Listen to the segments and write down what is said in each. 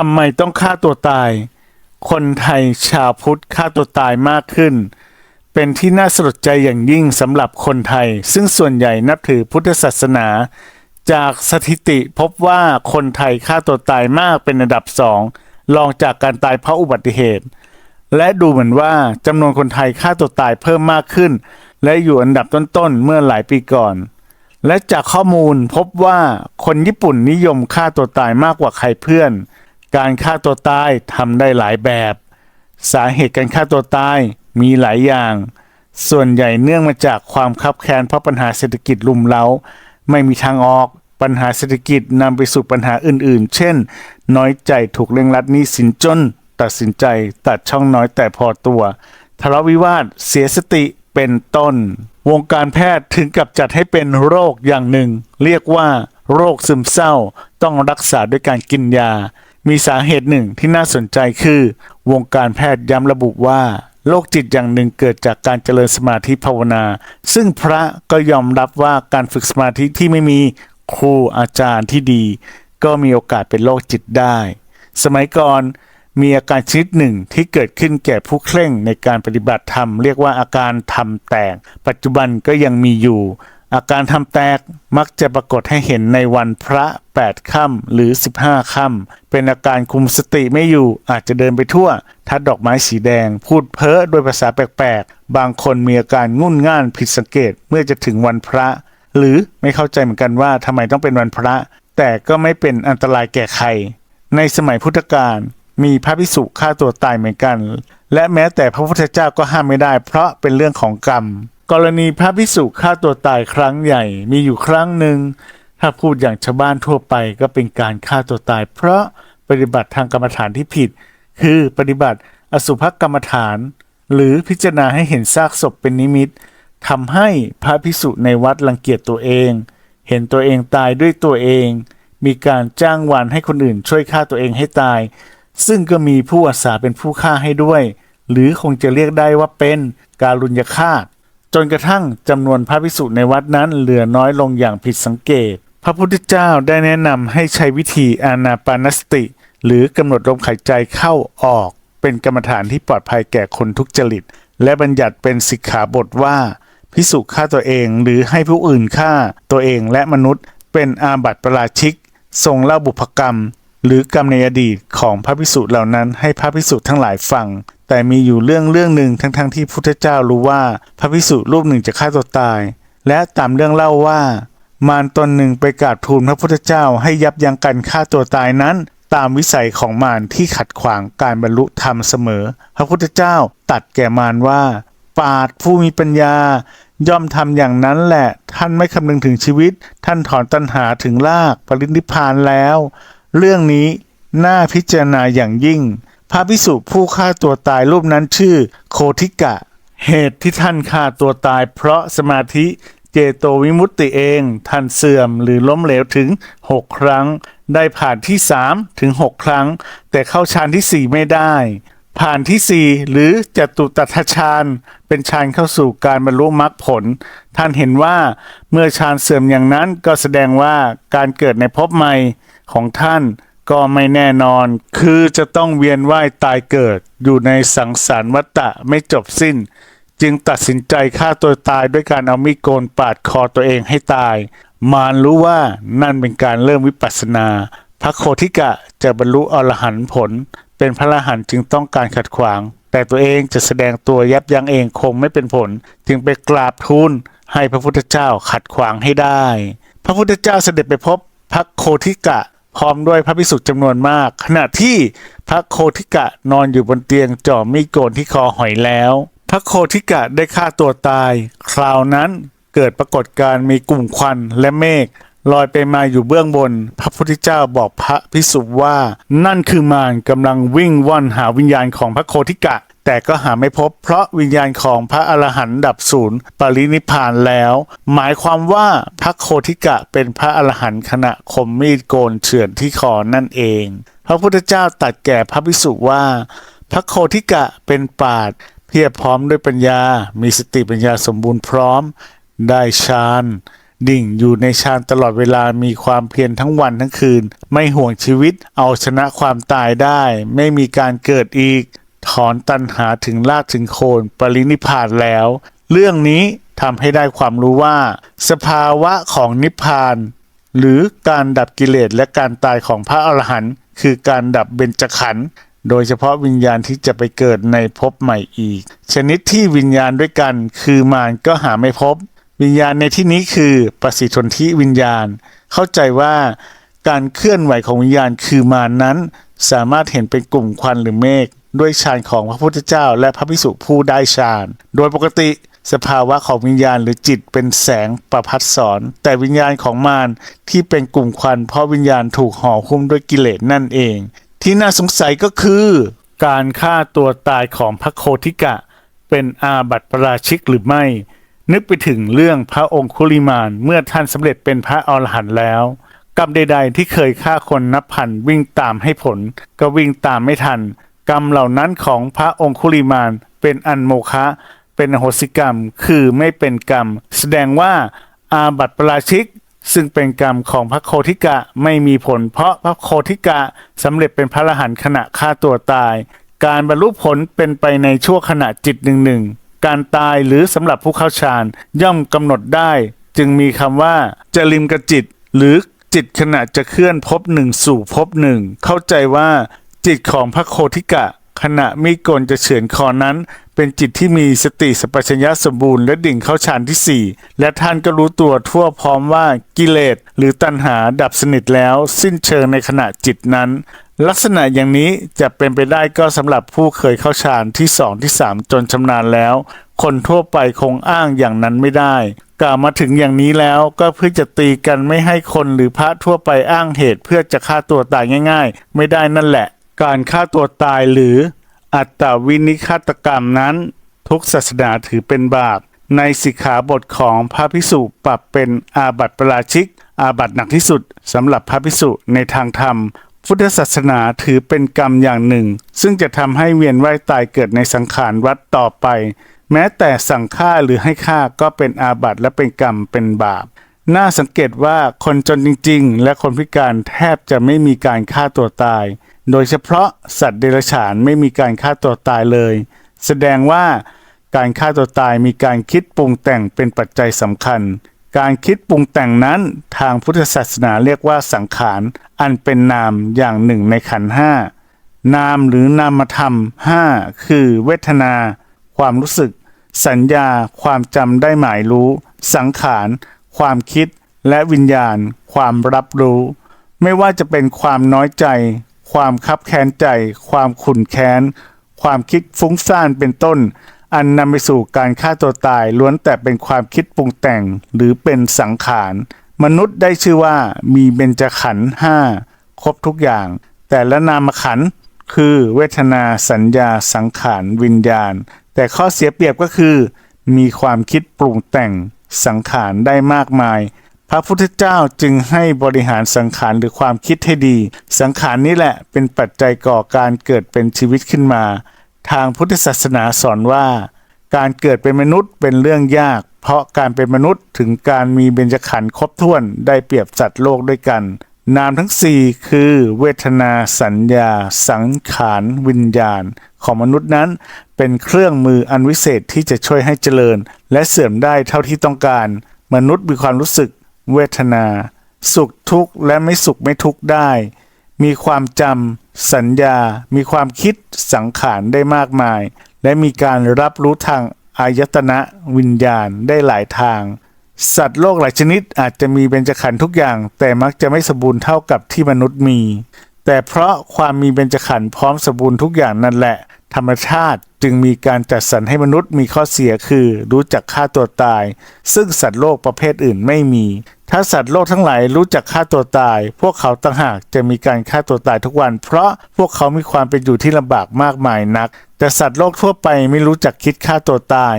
ทำไมต้องฆ่าตัวตาย คนไทยชาวพุทธฆ่าตัวตายมากขึ้น เป็นที่น่าสลดใจอย่างยิ่งสำหรับคนไทย ซึ่งส่วนใหญ่นับถือพุทธศาสนา จากสถิติพบว่าคนไทยฆ่าตัวตายมากเป็นอันดับสองรองจากการตายเพราะอุบัติเหตุ และดูเหมือนว่าจำนวนคนไทยฆ่าตัวตายเพิ่มมากขึ้น และอยู่อันดับต้นๆเมื่อหลายปีก่อนและจากข้อมูลพบว่าคนญี่ปุ่นนิยมฆ่าตัวตายมากกว่าใครเพื่อน การฆ่าตัวตายทำได้หลายแบบ สาเหตุการฆ่าตัวตายมีหลายอย่าง ส่วนใหญ่เนื่องมาจากความคับแค้นเพราะปัญหาเศรษฐกิจลุมเล้า ไม่มีทางออกปัญหาเศรษฐกิจนำไปสู่ปัญหาอื่นๆ เช่น น้อยใจถูกเร่งรัดหนี้สินจน ตัดสินใจตัดช่องน้อยแต่พอตัวทะเลาะวิวาทเสียสติเป็นต้น วงการแพทย์ถึงกับจัดให้เป็นโรคอย่างหนึ่ง เรียกว่า โรคซึมเศร้า ต้องรักษาด้วยการกินยา มีสาเหตุหนึ่งที่น่าสนใจคือ วงการแพทย์ย้ำระบุว่าโรคจิตอย่างหนึ่งเกิดจากการเจริญสมาธิภาวนา ซึ่งพระก็ยอมรับว่าการฝึกสมาธิที่ไม่มีครูอาจารย์ที่ดี ก็มีโอกาสเป็นโรคจิตได้ สมัยก่อนมีอาการชนิดหนึ่งที่เกิดขึ้นแก่ผู้เคร่งในการปฏิบัติธรรม เรียกว่าอาการทำแตก ปัจจุบันก็ยังมีอยู่ อาการทำแตกมักจะปรากฏให้เห็นในวันพระ 8 ค่ำหรือ 15 ค่ำเป็นอาการคุมสติไม่อยู่อาจจะเดินไปทั่ว ทัดดอกไม้สีแดง พูดเพ้อโดยภาษาแปลกๆ บางคนมีอาการงุ่นง่านผิดสังเกตเมื่อจะถึงวันพระ หรือไม่เข้าใจเหมือนกันว่าทำไมต้องเป็นวันพระ แต่ก็ไม่เป็นอันตรายแก่ใคร ในสมัยพุทธกาลมีพระภิกษุฆ่าตัวตายเหมือนกัน และแม้แต่พระพุทธเจ้าก็ห้ามไม่ได้ เพราะเป็นเรื่องของกรรม กรณีพระภิกษุฆ่าตัวตายครั้งใหญ่มีอยู่ครั้งหนึ่ง ถ้าพูดอย่างชาวบ้านทั่วไปก็เป็นการฆ่าตัวตาย เพราะปฏิบัติทางกรรมฐานที่ผิด คือปฏิบัติอสุภกรรมฐาน หรือพิจารณาให้เห็นซากศพเป็นนิมิตทำให้พระภิกษุในวัดรังเกียจตัวเอง เห็นตัวเองตายด้วยตัวเอง มีการจ้างวานให้คนอื่นช่วยฆ่าตัวเองให้ตาย ซึ่งก็มีผู้อาสาเป็นผู้ฆ่าให้ด้วย หรือคงจะเรียกได้ว่าเป็นการุญยฆาต จนกระทั่งจำนวนพระภิกษุในวัดนั้นเหลือน้อยลงอย่างผิดสังเกต พระพุทธเจ้าได้แนะนำให้ใช้วิธีอานาปานสติ หรือกำหนดลมหายใจเข้าออก เป็นกรรมฐานที่ปลอดภัยแก่คนทุกจริต และบัญญัติเป็นสิกขาบทว่าพิสุฆ่าตัวเองหรือให้ผู้อื่นฆ่าตัวเองและมนุษย์ เป็นอาบัติประราชิก ทรงเล่าบุพกรรม หรือกรรมในอดีตของพระพิสุเหล่านั้นให้พระพิสุทั้งหลายฟัง แต่มีอยู่เรื่องเรื่องหนึ่งทั้งๆทที่พุทธเจ้ารู้ว่าพระพิสุรูปหนึ่งจะฆ่าตัวตาย และตามเรื่องเล่าว่า มารตนหนึ่งไปกราบทูลพระพุทธเจ้าให้ยับยั้งการฆ่าตัวตายนั้น ตามวิสัยของมารที่ขัดขวางการบรรลุธรรมเสมอ พระพุทธเจ้าตัดแก่มารว่า ปาดผู้มีปัญญา ย่อมทำอย่างนั้นแหละ ท่านไม่คำนึงถึงชีวิต ท่านถอนตัณหาถึงรากปรินิพานแล้ว เรื่องนี้น่าพิจารณาอย่างยิ่ง พระพิสุผู้ฆ่าตัวตายรูปนั้นชื่อ โคทิกะ เหตุที่ท่านฆ่าตัวตาย เพราะสมาธิเจโตวิมุตติเองท่านเสื่อมหรือล้มเหลวถึง 6 ครั้ง ได้ผ่านที่3ถึง 6 ครั้ง แต่เข้าฌานที่ 4 ไม่ได้ ผ่านที่ 4 หรือจตุตัทฌานเป็นฌานเข้าสู่การบรรลุมรรคผล ท่านเห็นว่าเมื่อฌานเสื่อมอย่างนั้นก็แสดงว่าการเกิดในภพใหม่ของท่าน ก็ไม่แน่นอน คือจะต้องเวียนว่ายตายเกิด อยู่ในสังสารวัฏะไม่จบสิ้น จึงตัดสินใจฆ่าตัวตายด้วยการเอามีดโกนปาดคอตัวเองให้ตาย มารรู้ว่านั่นเป็นการเริ่มวิปัสสนา พระโคทิกะจะบรรลุอรหันต์ผล เป็นพระอรหันต์จึงต้องการขัดขวาง แต่ตัวเองจะแสดงตัวยับยั้งเองคงไม่เป็นผล จึงไปกราบทูลให้พระพุทธเจ้าขัดขวางให้ได้ พระพุทธเจ้าเสด็จไปพบพระโคทิกะ พร้อมด้วยพระภิกษุจำนวนมาก ขณะที่พระโคทิกะนอนอยู่บนเตียงจ่อมีดโกนที่คอหอยแล้ว พระโคทิกะได้ฆ่าตัวตาย คราวนั้นเกิดปรากฏการมีกลุ่มควันและเมฆลอยไปมาอยู่เบื้องบน พระพุทธเจ้าบอกพระภิกษุว่า นั่นคือมารกำลังวิ่งว่อนหาวิญญาณของพระโคทิกะ แต่ก็หาไม่พบเพราะวิญญาณของพระอรหันต์ดับศูนย์ปรินิพานแล้ว หมายความว่าพระโคทิกะเป็นพระอรหันต์ขณะคมมีดโกนเฉือนที่คอนั่นเอง พระพุทธเจ้าตัดแก่พระภิกษุว่า พระโคทิกะเป็นปาดเพียบพร้อมด้วยปัญญา มีสติปัญญาสมบูรณ์พร้อม ได้ฌานดิ่งอยู่ในฌานตลอดเวลามีความเพียรทั้งวันทั้งคืน ไม่ห่วงชีวิตเอาชนะความตายได้ ไม่มีการเกิดอีก อนตัณหาถึงรากถึงโคนปรินิพานแล้ว เรื่องนี้ทำให้ได้ความรู้ว่า สภาวะของนิพพาน หรือการดับกิเลสและการตายของพระอรหันต์คือการดับเบญจขันธ์โดยเฉพาะวิญญาณที่จะไปเกิดในภพใหม่อีก ชนิดที่วิญญาณด้วยกัน คือมารก็หาไม่พบ วิญญาณในที่นี้คือปสิทนทิวิญญาณ เข้าใจว่าการเคลื่อนไหวของวิญญาณคือมารนั้น สามารถเห็นเป็นกลุ่มควันหรือเมฆ ด้วยฌานของพระพุทธเจ้า และพระภิกษุผู้ได้ฌาน โดยปกติสภาวะของวิญญาณหรือจิตเป็นแสงประพัดสอน แต่วิญญาณของมารที่เป็นกลุ่มควัน เพราะวิญญาณถูกห่อหุ้มด้วยกิเลสนั่นเอง ที่น่าสงสัยก็คือ การฆ่าตัวตายของพระโคทิกะ เป็นอาบัติประราชิกหรือไม่ นึกไปถึงเรื่องพระองคุลิมานเมื่อท่านสำเร็จเป็นพระอรหันต์แล้วกรรมใด ๆ ที่เคยฆ่าคนนับพันวิ่งตามให้ผล ก็วิ่งตามไม่ทัน กรรมเหล่านั้นของพระองคุลิมานเป็นอันโมฆะเป็นโหสิกรรมคือไม่เป็นกรรม แสดงว่าอาบัติประราชิก ซึ่งเป็นกรรมของพระโคทิกะไม่มีผล เพราะพระโคทิกะสำเร็จเป็นพระอรหันต์ขณะฆ่าตัวตาย การบรรลุผลเป็นไปในชั่วขณะจิตหนึ่งหนึ่งการตายหรือสำหรับผู้เข้าฌานย่อมกำหนดได้ จึงมีคำว่าจะลิมกจิต หรือจิตขณะจะเคลื่อนภพหนึ่งสู่ภพหนึ่งเข้าใจว่า จิตของพระโคทิกะ ขณะมีกลจะเฉือนคอนั้น เป็นจิตที่มีสติสัพพัญญะสมบูรณ์และดิ่งเข้าฌานที่สี่และท่านก็รู้ตัวทั่วพร้อมว่ากิเลสหรือตัณหาดับสนิทแล้วสิ้นเชิงในขณะจิตนั้นลักษณะอย่างนี้จะเป็นไปได้ก็สำหรับผู้เคยเข้าฌานที่สองที่สามจนชำนาญแล้ว คนทั่วไปคงอ้างอย่างนั้นไม่ได้ กล่าวมาถึงอย่างนี้แล้วก็เพื่อจะตีกันไม่ให้คนหรือพระทั่วไปอ้างเหตุเพื่อจะฆ่าตัวตายง่าย ๆ ไม่ได้นั่นแหละ การฆ่าตัวตายหรืออัตตวินิฆาตกรรมนั้น ทุกศาสนาถือเป็นบาป ในสิกขาบทของพระพิสุปรับเป็นอาบัติประราชิก อาบัติหนักที่สุดสำหรับพระพิสุในทางธรรม พุทธศาสนาถือเป็นกรรมอย่างหนึ่ง ซึ่งจะทำให้เวียนว่ายตายเกิดในสังขารวัฏต่อไป แม้แต่สั่งฆ่าหรือให้ฆ่าก็เป็นอาบัติและเป็นกรรมเป็นบาปน่าสังเกตว่าคนจนจริง ๆ และคนพิการแทบจะไม่มีการฆ่าตัวตาย โดยเฉพาะสัตว์เดรัจฉานไม่มีการฆ่าตัวตายเลย แสดงว่าการฆ่าตัวตายมีการคิดปรุงแต่งเป็นปัจจัยสำคัญ การคิดปรุงแต่งนั้นทางพุทธศาสนาเรียกว่าสังขาร อันเป็นนามอย่างหนึ่งในขันห้านามหรือนามธรรมห้าคือเวทนา ความรู้สึก สัญญา ความจำได้หมายรู้ สังขาร ความคิด และวิญญาณ ความรับรู้ ไม่ว่าจะเป็นความน้อยใจ ความคับแค้นใจ ความขุ่นแค้น ความคิดฟุ้งซ่านเป็นต้น อันนำไปสู่การฆ่าตัวตายล้วนแต่เป็นความคิดปรุงแต่งหรือเป็นสังขาร มนุษย์ได้ชื่อว่ามีเบญจขันธ์ห้าครบทุกอย่าง แต่ละนามขันธ์คือเวทนาสัญญาสังขารวิญญาณ แต่ข้อเสียเปรียบก็คือ มีความคิดปรุงแต่งสังขารได้มากมาย พระพุทธเจ้าจึงให้บริหารสังขารหรือความคิดให้ดี สังขารนี้แหละเป็นปัจจัยก่อการเกิดเป็นชีวิตขึ้นมา ทางพุทธศาสนาสอนว่า การเกิดเป็นมนุษย์เป็นเรื่องยาก เพราะการเป็นมนุษย์ถึงการมีเบญจขันธ์ครบถ้วนได้เปรียบสัตว์โลกด้วยกัน นามทั้งสี่คือ เวทนาสัญญา สังขารวิญญาณ ของมนุษย์นั้น เป็นเครื่องมืออันวิเศษที่จะช่วยให้เจริญ และเสื่อมได้เท่าที่ต้องการ มนุษย์มีความรู้สึก เวทนา สุขทุกข์และไม่สุขไม่ทุกข์ได้ มีความจำสัญญา มีความคิดสังขารได้มากมาย และมีการรับรู้ทางอายตนะวิญญาณได้หลายทาง สัตว์โลกหลายชนิดอาจจะมีเบญจขันธ์ทุกอย่าง แต่มักจะไม่สมบูรณ์เท่ากับที่มนุษย์มี แต่เพราะความมีเบญจขันธ์พร้อมสมบูรณ์ทุกอย่างนั่นแหละ ธรรมชาติจึงมีการจัดสรรให้มนุษย์มีข้อเสียคือ รู้จักฆ่าตัวตาย ซึ่งสัตว์โลกประเภทอื่นไม่มี ถ้าสัตว์โลกทั้งหลายรู้จักฆ่าตัวตาย พวกเขาต่างหากจะมีการฆ่าตัวตายทุกวัน เพราะพวกเขามีความเป็นอยู่ที่ลำบากมากมายนัก แต่สัตว์โลกทั่วไปไม่รู้จักคิดฆ่าตัวตาย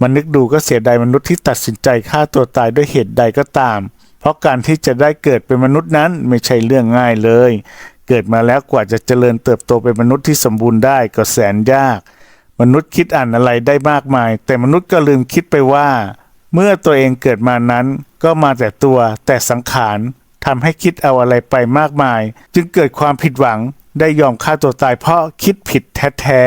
มันนึกดูก็เสียดายมนุษย์ที่ตัดสินใจฆ่าตัวตายด้วยเหตุใดก็ตาม เพราะการที่จะได้เกิดเป็นมนุษย์นั้นไม่ใช่เรื่องง่ายเลย เกิดมาแล้วกว่าจะเจริญเติบโตเป็นมนุษย์ที่สมบูรณ์ได้ก็แสนยาก มนุษย์คิดอ่านอะไรได้มากมาย แต่มนุษย์ก็ลืมคิดไปว่า เมื่อตัวเองเกิดมานั้นก็มาแต่ตัวแต่สังขารทำให้คิดเอาอะไรไปมากมาย จึงเกิดความผิดหวังได้ยอมฆ่าตัวตายเพราะคิดผิดแท้